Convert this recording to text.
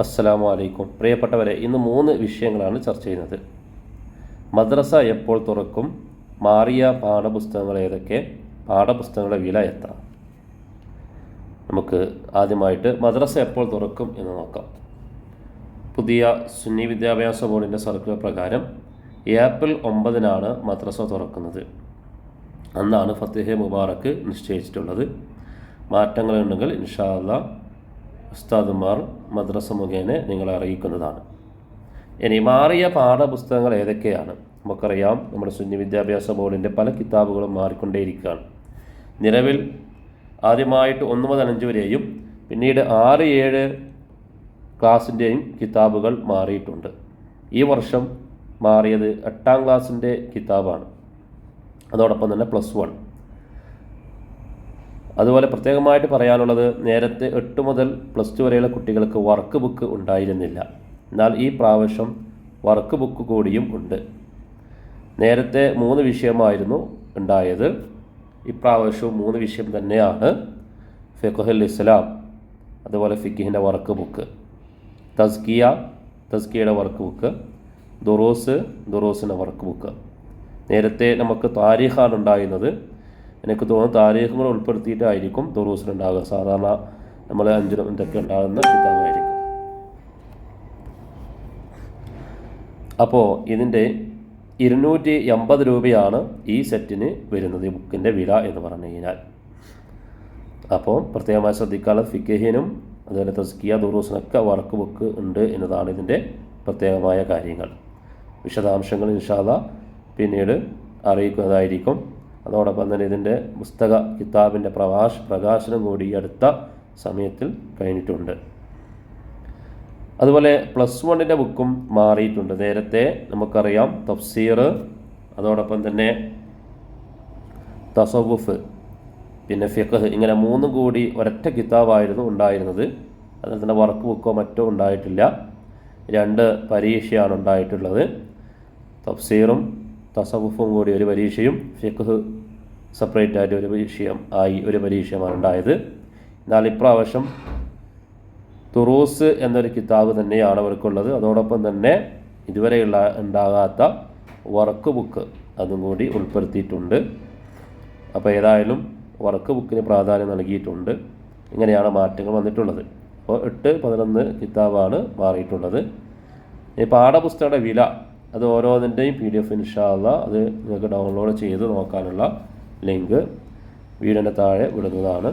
അസ്സലാമു അലൈക്കും പ്രിയപ്പെട്ടവരെ ഇന്ന് മൂന്ന് വിഷയങ്ങളാണ് ചർച്ച ചെയ്യുന്നത്. മദ്രസ എപ്പോൾ തുറക്കും? മാറിയ പാഠപുസ്തകങ്ങൾ ഏതൊക്കെ? പാഠപുസ്തകങ്ങളുടെ വില എത്ര? നമുക്ക് ആദ്യമായിട്ട് മദ്രസ എപ്പോൾ തുറക്കും എന്ന് നോക്കാം. പുതിയ സുന്നി വിദ്യാഭ്യാസ ബോർഡിന്റെ സർക്കുലർ പ്രകാരം ഏപ്രിൽ ഒമ്പതിനാണ് മദ്രസ തുറക്കുന്നത്. അന്നാണ് ഫത്തേഹെ മുബാറക്ക് നിശ്ചയിച്ചിട്ടുള്ളത്. മാറ്റങ്ങളുണ്ടെങ്കിൽ ഇൻഷാ ഉസ്താദുമാർ മദ്രസ മുഖേന നിങ്ങളെ അറിയിക്കുന്നതാണ്. ഇനി മാറിയ പാഠപുസ്തകങ്ങൾ ഏതൊക്കെയാണ്? നമുക്കറിയാം നമ്മുടെ സുന്നി വിദ്യാഭ്യാസ ബോർഡിന്റെ പല കിതാബുകളും മാറിക്കൊണ്ടേയിരിക്കുകയാണ്. നിലവിൽ ആദ്യമായിട്ട് ഒന്ന് മുതൽ അഞ്ച് വരെയും പിന്നീട് ആറ് ഏഴ് ക്ലാസ്സിന്റെയും കിതാബുകൾ മാറിയിട്ടുണ്ട്. ഈ വർഷം മാറിയത് എട്ടാം ക്ലാസ്സിന്റെ കിതാബാണ്. അതോടൊപ്പം തന്നെ പ്ലസ് വൺ. അതുപോലെ പ്രത്യേകമായിട്ട് പറയാനുള്ളത് നേരത്തെ എട്ട് മുതൽ പ്ലസ് ടു വരെയുള്ള കുട്ടികൾക്ക് വർക്ക് ബുക്ക് ഉണ്ടായിരുന്നില്ല. എന്നാൽ ഈ പ്രാവശ്യം വർക്ക് ബുക്ക് കൂടിയും ഉണ്ട്. നേരത്തെ മൂന്ന് വിഷയമായിരുന്നു ഉണ്ടായത്. ഇപ്രാവശ്യവും മൂന്ന് വിഷയം തന്നെയാണ് ഫിഖുൽ ഇസ്ലാം അതുപോലെ ഫിഖിന്റെ വർക്ക് ബുക്ക് തസ്കിയ തസ്കിയയുടെ വർക്ക് ബുക്ക് ദുറൂസ് ദുറൂസിന്റെ വർക്ക് ബുക്ക് നേരത്തെ നമുക്ക് താരിഖാണ് ഉണ്ടായിരുന്നത്. എനിക്ക് തോന്നുന്നു താരീഖും കൂടെ ഉൾപ്പെടുത്തിയിട്ടായിരിക്കും ഉണ്ടാകുക സാധാരണ നമ്മൾ അഞ്ചു ഇതൊക്കെ ഉണ്ടാകുന്ന കിതാബായിരിക്കും. അപ്പോൾ ഇതിന്റെ ഇരുന്നൂറ്റി എൺപത് രൂപയാണ് ഈ സെറ്റിന് വരുന്നത് ഈ ബുക്കിന്റെ വില എന്ന് പറഞ്ഞു കഴിഞ്ഞാൽ. അപ്പോൾ പ്രത്യേകമായി ശ്രദ്ധിക്കാനുള്ള ഫിക്കഹിനും അതുപോലെ തസ്കിയ ദുറൂസിനൊക്കെ വർക്ക് ബുക്ക് ഉണ്ട് എന്നതാണ് ഇതിന്റെ പ്രത്യേകമായ കാര്യങ്ങൾ. വിശദാംശങ്ങൾ ഇൻഷാദ പിന്നീട് അറിയിക്കുന്നതായിരിക്കും. അതോടൊപ്പം തന്നെ ഇതിന്റെ പുസ്തക കിതാബിന്റെ പ്രകാശ പ്രകാശനം കൂടി അടുത്ത സമയത്തിൽ കഴിഞ്ഞിട്ടുണ്ട്. അതുപോലെ പ്ലസ് വണ്ണിന്റെ ബുക്കും മാറിയിട്ടുണ്ട്. നേരത്തെ നമുക്കറിയാം തഫ്സീർ അതോടൊപ്പം തന്നെ തസവുഫ് പിന്നെ ഫിഖ് ഇങ്ങനെ മൂന്നും കൂടി ഒരൊറ്റ കിതാബായിരുന്നു ഉണ്ടായിരുന്നത്. അതിൽ തന്നെ വർക്ക് ബുക്കോ മറ്റോ ഉണ്ടായിട്ടില്ല. രണ്ട് പരീക്ഷയാണ് ഉണ്ടായിട്ടുള്ളത്. തഫ്സീറും തസവുഫും കൂടി ഒരു പരീക്ഷയും ഫിഖ് സെപ്പറേറ്റ് ആയിട്ട് ഒരു വിഷയം ആയി ഒരു പരീക്ഷയുമാണ് ഉണ്ടായത്. എന്നാൽ ഇപ്രാവശ്യം തുറൂസ് എന്നൊരു കിതാബ് തന്നെയാണ് അവർക്കുള്ളത്. അതോടൊപ്പം തന്നെ ഇതുവരെയുള്ള ഉണ്ടാകാത്ത വർക്ക് ബുക്ക് അതും കൂടി ഉൾപ്പെടുത്തിയിട്ടുണ്ട്. അപ്പോൾ ഏതായാലും വർക്ക് ബുക്കിന് പ്രാധാന്യം നൽകിയിട്ടുണ്ട്. ഇങ്ങനെയാണ് മാറ്റങ്ങൾ വന്നിട്ടുള്ളത്. അപ്പോൾ എട്ട് പതിനൊന്ന് കിതാബാണ് മാറിയിട്ടുള്ളത്. ഈ പാഠപുസ്തകയുടെ വില അത് ഓരോന്നിന്റെയും പി ഡി എഫ് ഇൻഷാല്ല അത് നിങ്ങൾക്ക് ഡൗൺലോഡ് ചെയ്ത് നോക്കാനുള്ള ലിങ്ക് വീടിന്റെ താഴെ വിടുന്നതാണ്.